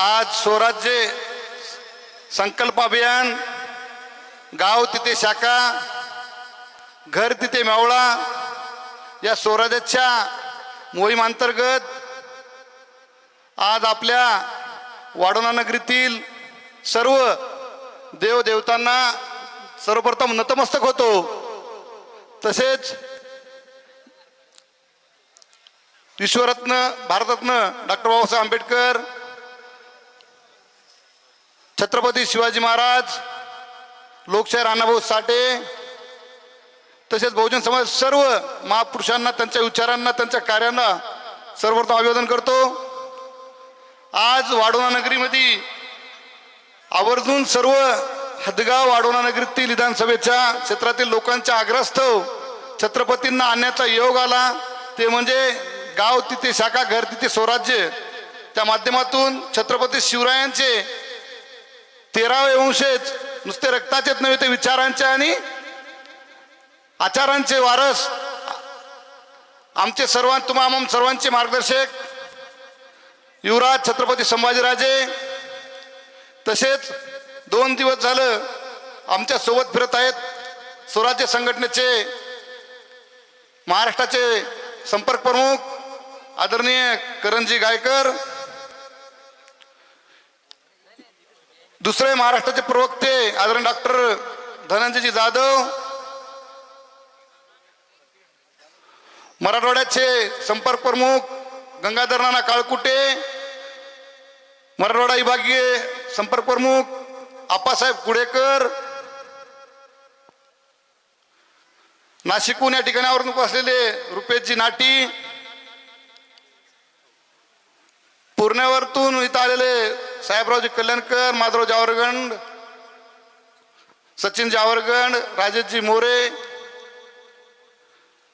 आज स्वराज्य संकल्प अभियान गाव तिथे शाखा घर तिथे मेवळा या स्वराज्याच्या मोहिमांतर्गत आज आपल्या वाडोना नगरीतील सर्व देवदेवतांना सर्वप्रथम नतमस्तक होतो. तसेच विश्वरत्न भारतरत्न डॉक्टर बाबासाहेब आंबेडकर छत्रपती शिवाजी महाराज लोकशाहीर अण्णाभाऊ साठे तसेच बहुजन समाज सर्व महापुरुषांना त्यांच्या विचारांना त्यांच्या कार्यांना सर्वप्रथम अभिवादन करतो. आज वाडोना नगरीमध्ये आवर्जून सर्व हदगाव वाडोना नगरीतील विधानसभेच्या क्षेत्रातील लोकांच्या आग्रहास्तव छत्रपतींना आणण्याचा योग आला. ते म्हणजे गाव तिथे शाखा घर तिथे स्वराज्य. त्या माध्यमातून छत्रपती शिवरायांचे तेरावे वंशेच नुसते रक्ताचेच नव्हे ते विचारांचे आणि आचारांचे वारस. आमचे सर्वां तुम्हा आम सर्वांचे मार्गदर्शक युवराज छत्रपती संभाजीराजे. तसेच दोन दिवस झालं आमच्यासोबत फिरत आहेत स्वराज्य संघटनेचे महाराष्ट्राचे संपर्क प्रमुख आदरणीय करणजी गायकर. दुसरे महाराष्ट्राचे प्रवक्ते आदरणीय डॉक्टर धनंजयजी जाधव मराठवाड्याचे संपर्क प्रमुख गंगाधर नाना काळकुटे मराठवाडा विभागीय संपर्क प्रमुख आप्पासाहेब कुडेकर नाशिकहून या ठिकाणावरून असलेले रुपेशजी नाटी पुण्यावरतून इथं आलेले साहेबरावजी कल्याणकर माधव जावरगंड सचिन जावरगंड राजेशजी मोरे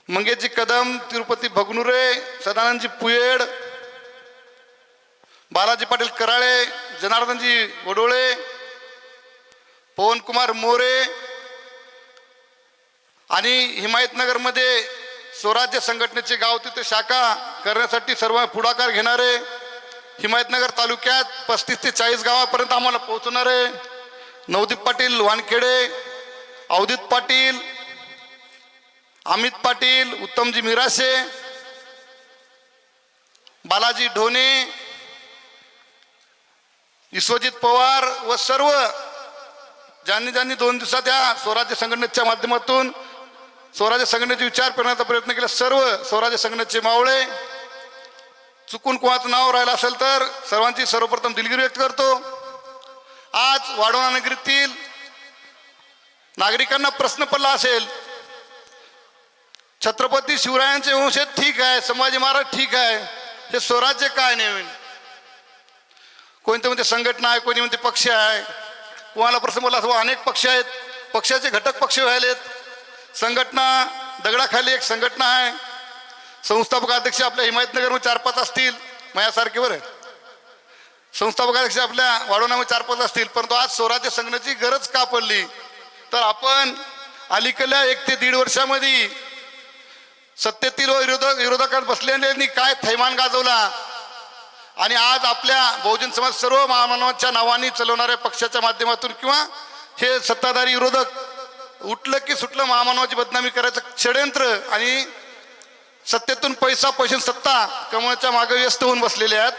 मंगेशजी कदम तिरुपती भगनुरे सदानंदजी पुयेड बालाजी पाटील कराळे जनार्दनजी वडोळे पवनकुमार मोरे आणि हिमायतनगरमध्ये स्वराज्य संघटनेचे गाव तिथे शाखा करण्यासाठी सर्व पुढाकार घेणारे हिमायतनगर तालुक्यात पस्तीस ते चाळीस गावापर्यंत आम्हाला पोहोचणारे नवदीप पाटील वानखेडे अवधित पाटील अमित पाटील उत्तमजी मिरासे बालाजी ढोणे विश्वजित पवार व सर्व ज्यांनी ज्यांनी दोन दिवसात या स्वराज्य संघटनेच्या माध्यमातून स्वराज्य संघटनेचे विचार करण्याचा प्रयत्न केला सर्व स्वराज्य संघटनेचे मावळे चुकून कोणाचं नाव राहिलं असेल तर सर्वांची सर्वप्रथम दिलगिरी व्यक्त करतो. आज वाढवणा नगरीतील नागरिकांना प्रश्न पडला असेल छत्रपती शिवरायांचे वंश ठीक आहे संभाजी महाराज ठीक आहे हे स्वराज्य काय नवीन कोणते म्हणते संघटना आहे कोणी म्हणते पक्ष आहे? कोणाला प्रश्न पडला असं अनेक पक्ष आहेत पक्षाचे घटक पक्ष व्हायलेत. संघटना दगडाखाली एक संघटना आहे संस्थापक अध्यक्ष आपल्या हिमायतनगरमध्ये चार पाच असतील. माझ्यासारखे बरं. संस्थापक अध्यक्ष आपल्या वाढवण्यामध्ये चार पाच असतील. परंतु आज स्वराज्य संघटनेची गरज का पडली? तर आपण अलीकडल्या एक ते दीड वर्षामध्ये सत्तेतील व विरोधक विरोधकात बसलेल्यांनी काय थैमान गाजवला? आणि आज आपल्या बहुजन समाज सर्व महामानवाच्या नावाने चालवणाऱ्या पक्षाच्या माध्यमातून किंवा हे सत्ताधारी विरोधक उठलं की सुटलं महामानवाची बदनामी करायचं षडयंत्र आणि सत्तेतून पैसा पैसे सत्ता कमवण्याच्या मागे व्यस्त होऊन बसलेले आहेत.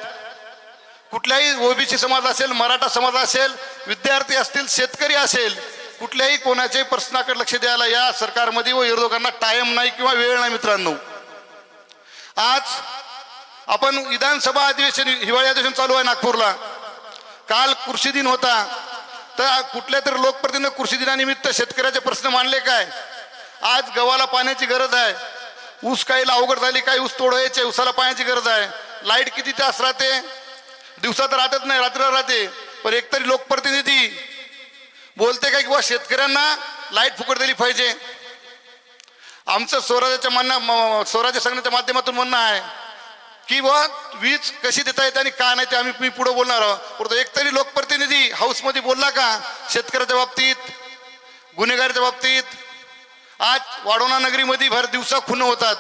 कुठल्याही ओबीसी समाज असेल मराठा समाज असेल विद्यार्थी असतील शेतकरी असेल कुठल्याही कोणाच्याही प्रश्नाकडे लक्ष द्यायला या सरकारमध्ये व विरोधकांना टाइम नाही किंवा वेळ नाही मित्रांनो. आज आपण विधानसभा अधिवेशन हिवाळी अधिवेशन चालू आहे नागपूरला. काल कृषी दिन होता. तर कुठल्या तरी लोकप्रतिनिधी कृषी दिनानिमित्त शेतकऱ्याचे प्रश्न मांडले काय? आज गव्हाला पाण्याची गरज आहे. ऊस काहीला अवघड झाली काही ऊस तोडायचे ऊसाला पाण्याची गरज आहे. लाइट किती तास राहते? दिवसा तर राहतच नाही रात्र राहते. पण एकतरी लोकप्रतिनिधी बोलते का किंवा शेतकऱ्यांना लाइट फुकट दिली पाहिजे. आमचं स्वराज्याच्या म्हणणं स्वराज्य संघटनेच्या माध्यमातून म्हणणं आहे की बुवा वीज कशी देता येते आणि का नाही ते आम्ही मी पुढे बोलणार आहोत. परंतु एकतरी लोकप्रतिनिधी हाऊसमध्ये बोलला का शेतकऱ्याच्या बाबतीत गुन्हेगाराच्या बाबतीत आज वाढवणा नगरीमध्ये भर दिवसा खुन होतात.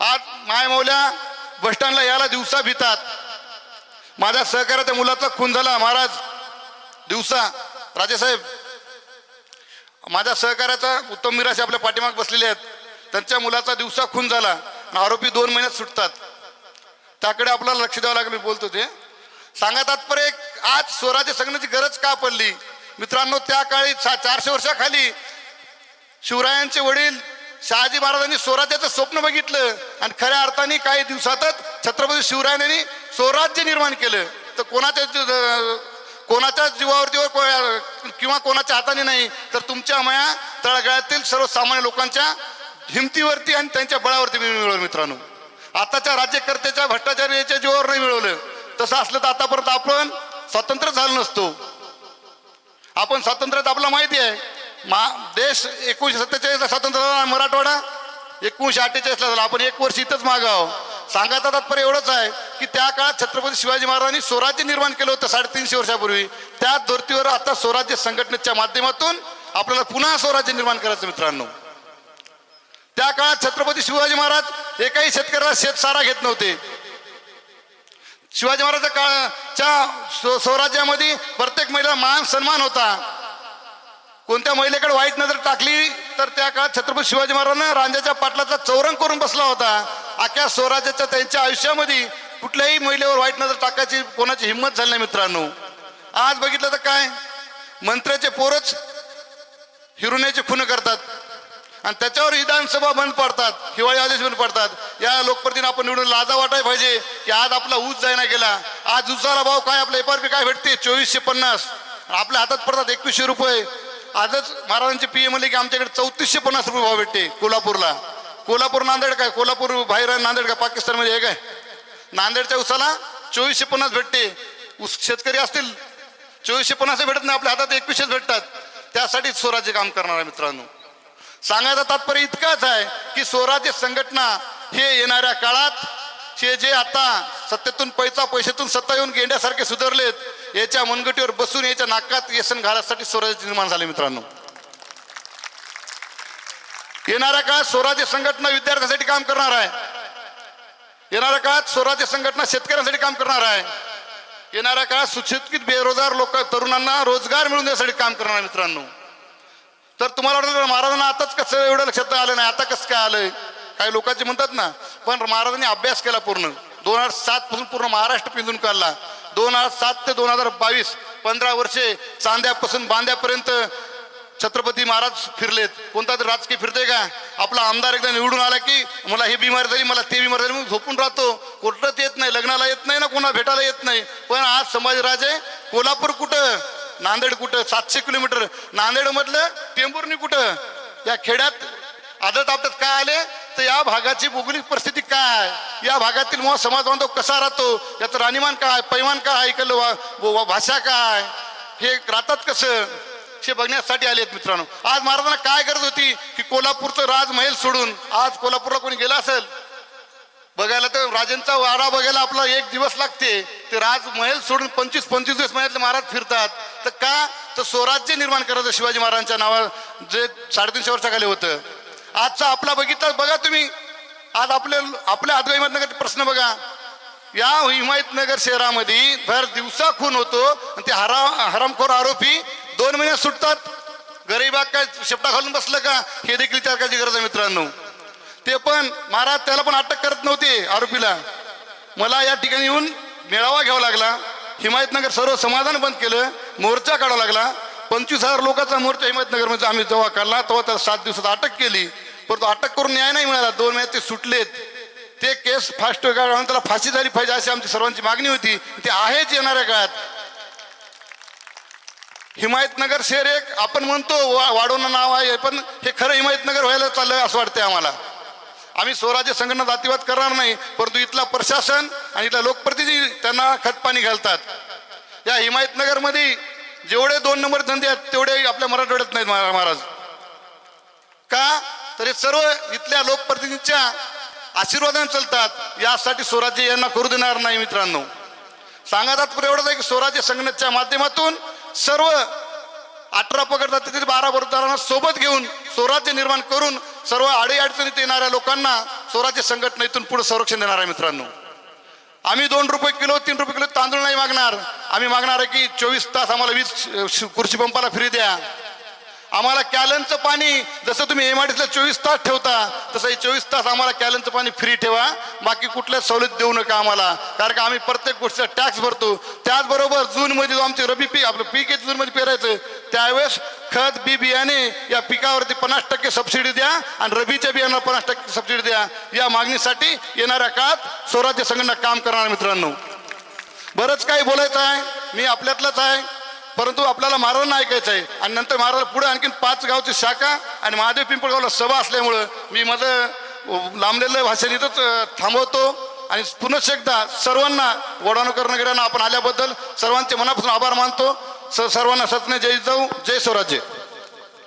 आज मायमौल्या बसस्टँडला यायला दिवसा भितात. माझ्या सहकार्याच्या मुलाचा खून झाला महाराज. दिवसा राजेसाहेब माझ्या सहकार्याचा उत्तम मिराशी आपल्या पाठीमाग बसलेले आहेत. त्यांच्या मुलाचा दिवसा खून झाला आणि आरोपी दोन महिन्यात सुटतात. त्याकडे आपल्याला लक्ष द्यावं लागेल मी बोलतो ते. सांगा तात्पर्य एक आज स्वराज्य सांगण्याची गरज का पडली? मित्रांनो त्या काळी सा- चारशे वर्षाखाली शिवरायांचे वडील शहाजी महाराजांनी स्वराज्याचं स्वप्न बघितलं आणि खऱ्या अर्थाने काही दिवसातच छत्रपती शिवरायांनी स्वराज्य निर्माण केलं. तर कोणाच्या कोणाच्याच कोणाच्या जीवावरती किंवा कोणाच्या हाताने नाही तर तुमच्या माया तळागाळातील सर्वसामान्य लोकांच्या हिमतीवरती आणि त्यांच्या बळावरती मी मिळवलं मित्रांनो. आताच्या राज्यकर्त्याच्या भ्रष्टाचार्याच्या जीवावर नाही मिळवलं. तसं असलं तर आतापर्यंत आपण स्वतंत्र झालो नसतो. आपण स्वातंत्र्यात आपला माहिती आहे. मा देश एकोणीशे सत्तेचाळीसला स्वातंत्र्य झाला मराठवाडा एकोणीशे अठ्ठेचाळीसला झाला. आपण एक वर्ष इथंच मागाव सांगायचा तात्पर्य एवढंच आहे की त्या काळात छत्रपती शिवाजी महाराजांनी स्वराज्य निर्माण केलं होतं साडेतीनशे वर्षापूर्वी. त्या धर्तीवर आता स्वराज्य संघटनेच्या माध्यमातून आपल्याला पुन्हा स्वराज्य निर्माण करायचं मित्रांनो. त्या काळात छत्रपती शिवाजी महाराज एकाही शेतकऱ्याला शेतसारा घेत नव्हते. शिवाजी महाराजांच्या काळाच्या स्व- स्वराज्यामध्ये प्रत्येक महिला मान सन्मान होता. कोणत्या महिलेकडे वाईट नजर टाकली तर त्या काळात छत्रपती शिवाजी महाराजांना रांजाच्या पाटलाचा चौरंग करून बसला होता. अख्या स्वराज्याच्या त्यांच्या आयुष्यामध्ये कुठल्याही महिलेवर वाईट नजर टाकायची कोणाची हिंमत झाली नाही मित्रांनो. आज बघितलं तर काय? मंत्र्याचे पोरच हिरुण्याचे खून करतात. आणि त्याच्यावर विधानसभा बंद पडतात हिवाळी आदेश बंद पडतात. या लोकप्रतिनिधी आपण निवडून लाजा वाटाय पाहिजे की आज आपला ऊस जायना गेला आज उसाला भाव काय आपला एफ काय भेटते? चोवीसशे पन्नास. आपल्या हातात पडतात एकवीसशे रुपये. आजच महाराजांचे पी म्हणले की आमच्याकडे चौतीसशे पन्नास रुपये भाव भेटते कोल्हापूरला. कोल्हापूर नांदेड काय? कोल्हापूर बाहेर नांदेड काय पाकिस्तानमध्ये आहे काय? नांदेडच्या उसाला चोवीसशे पन्नास भेटते. ऊस शेतकरी असतील चोवीसशे पन्नास भेटत नाही आपल्या हातात एकवीसशेच भेटतात. त्यासाठी स्वराज्य काम करणार आहे मित्रांनो. सांगायचा तात्पर्य इतकाच आहे की स्वराज्य संघटना हे येणाऱ्या काळात हे जे आता सत्तेतून पैसा पैशातून सत्ता येऊन गेंड्यासारखे सुधारलेत याच्या मनगटीवर बसून याच्या नाकात व्यसन घालायसाठी स्वराज्य निर्माण झाले मित्रांनो. येणाऱ्या काळात स्वराज्य संघटना विद्यार्थ्यांसाठी काम करणार आहे. येणाऱ्या काळात स्वराज्य संघटना शेतकऱ्यांसाठी काम करणार आहे. येणाऱ्या काळात सुशिक्षित बेरोजगार लोक तरुणांना रोजगार मिळवून देण्यासाठी काम करणार आहे मित्रांनो. तर तुम्हाला वाटतं महाराजांना आताच कसं एवढं लक्षात आलं नाही? आता कसं काय आलं काही लोकांचे म्हणतात ना पण महाराजांनी अभ्यास केला पूर्ण. दोन हजार सात पासून पूर्ण महाराष्ट्र पिंजून काढला. दोन हजार सात ते दोन हजार बावीस पंधरा वर्षे चांद्यापासून बांद्यापर्यंत छत्रपती महाराज फिरलेत. कोणता तरी राजकीय फिरते का? आपला आमदार एकदा निवडून आला की मला हे बिमारी झाली मला ते बिमारी झाली मग झोपून राहतो. कुठंच येत नाही लग्नाला येत नाही ना कोणा भेटायला येत नाही. पण आज संभाजीराजे कोल्हापूर कुठं? नांदेड कुठं? सातशे किलोमीटर. नांदेड मधलं टेंभुर्णी कुठं? या खेड्यात आदत आपल्यात काय आले? तर या भागाची भौगोलिक परिस्थिती काय? या भागातील मुळा समाज बांधव कसा राहतो? याचं राहणीमान काय? पैमान काय? ऐकलं वा- वा- भाषा काय? हे राहतात कसं? हे बघण्यासाठी आले आहेत मित्रांनो. आज महाराजांना काय गरज होती? की कोल्हापूरचं राजमहेल सोडून आज कोल्हापूरला कोणी गेला असेल? बघायला तर राजांचा वारा बघायला आपला एक दिवस लागते. ते राजमहेल सोडून पंचवीस पंचवीस दिवस महिन्यातले महाराज फिरतात. तर का? तर स्वराज्य निर्माण करायचं शिवाजी महाराजांच्या नावा जे साडेतीनशे वर्षाखाली होतं. आजचा आपला बघितला बघा तुम्ही. आज आपल्या आपल्या हिमायतनगर प्रश्न बघा. या हिमायतनगर शहरामध्ये भर दिवसा खून होतो आणि ते हरा हरामखोर आरोपी दोन महिन्यात सुटतात. गरीबाग काय शेपटा घालून बसलं का? हे देखील विचार करायची गरज आहे मित्रांनो. ते पण महाराज त्याला पण अटक करत नव्हते आरोपीला. मला या ठिकाणी येऊन मेळावा घ्यावा लागला. हिमायतनगर सर्व समाधान बंद केलं. मोर्चा काढावा लागला. पंचवीस हजार लोकांचा मोर्चा हिमायतनगरमध्ये आम्ही जेव्हा काढला. तेव्हा त्याला सात दिवसात अटक केली. परंतु अटक करून न्याय नाही मिळाला. दोन महिन्यात ते सुटलेत. ते केस फास्ट काढून त्याला फाशी झाली पाहिजे अशी आमची सर्वांची मागणी होती. ते आहेच येणाऱ्या काळात. हिमायतनगर शहर एक आपण म्हणतो वा- वाढवणं नाव आहे पण हे खरं हिमायतनगर व्हायला चाललं असं वाटतंय आम्हाला. आम्ही स्वराज्य संघटना जातीवाद करणार नाही परंतु इथला प्रशासन आणि इथला लोकप्रतिनिधी त्यांना खतपाणी घालतात. या हिमायतनगरमध्ये जेवढे दोन नंबर धंदे आहेत तेवढे आपल्या मराठवाड्यात नाहीत महा- महाराज. का? तर हे सर्व इथल्या लोकप्रतिनिधीच्या आशीर्वादाने चालतात. यासाठी स्वराज्य यांना करू देणार नाही मित्रांनो. सांगा तात्पर्य एवढंच आहे की स्वराज्य संघटनेच्या माध्यमातून सर्व अठरा पकडतात तिथे बारा बरोबरांना सोबत घेऊन स्वराज्य निर्माण करून सर्व अडीअडचणीत येणाऱ्या लोकांना स्वराज्य संघटनेतून पुढे संरक्षण देणार आहे मित्रांनो. आम्ही दोन रुपये किलो तीन रुपये किलो तांदूळ नाही मागणार. आम्ही मागणार आहे की चोवीस तास आम्हाला वीज कृषी पंपाला फ्री द्या. आम्हाला कॅलनचं पाणी जसं तुम्ही एम आय चोवीस तास ठेवता तसं हे चोवीस तास आम्हाला कॅलनचं पाणी फ्री ठेवा. बाकी कुठल्याच सवलत देऊ नका आम्हाला. कारण का आम्ही प्रत्येक गोष्टीचा टॅक्स भरतो. त्याचबरोबर जूनमध्ये जो आमचे रबी पीक आपलं पीक आहे जूनमध्ये पेरायचं त्यावेळेस खत बी बियाणे या पिकावरती पन्नास टक्के सबसिडी द्या आणि रबीच्या बियाणाला पन्नास टक्के सबसिडी द्या. या मागणीसाठी येणाऱ्या काळात स्वराज्य संघटना काम करणार मित्रांनो. बरंच काही बोलायचं आहे. मी आपल्यातलंच आहे. परंतु आपल्याला महाराजांना ऐकायचं आहे. आणि नंतर महाराज पुढे आणखीन पाच गावची शाखा आणि महादेव पिंपळगावला सभा असल्यामुळं मी माझं लांबलेलं भाषण इथंच थांबवतो. आणि पुनश्च एकदा सर्वांना वडाणूकर नगरांना आपण आल्याबद्दल सर्वांचे मनापासून आभार मानतो. स- सर्वांना सत्ने जय जाऊ जय स्वराज्य.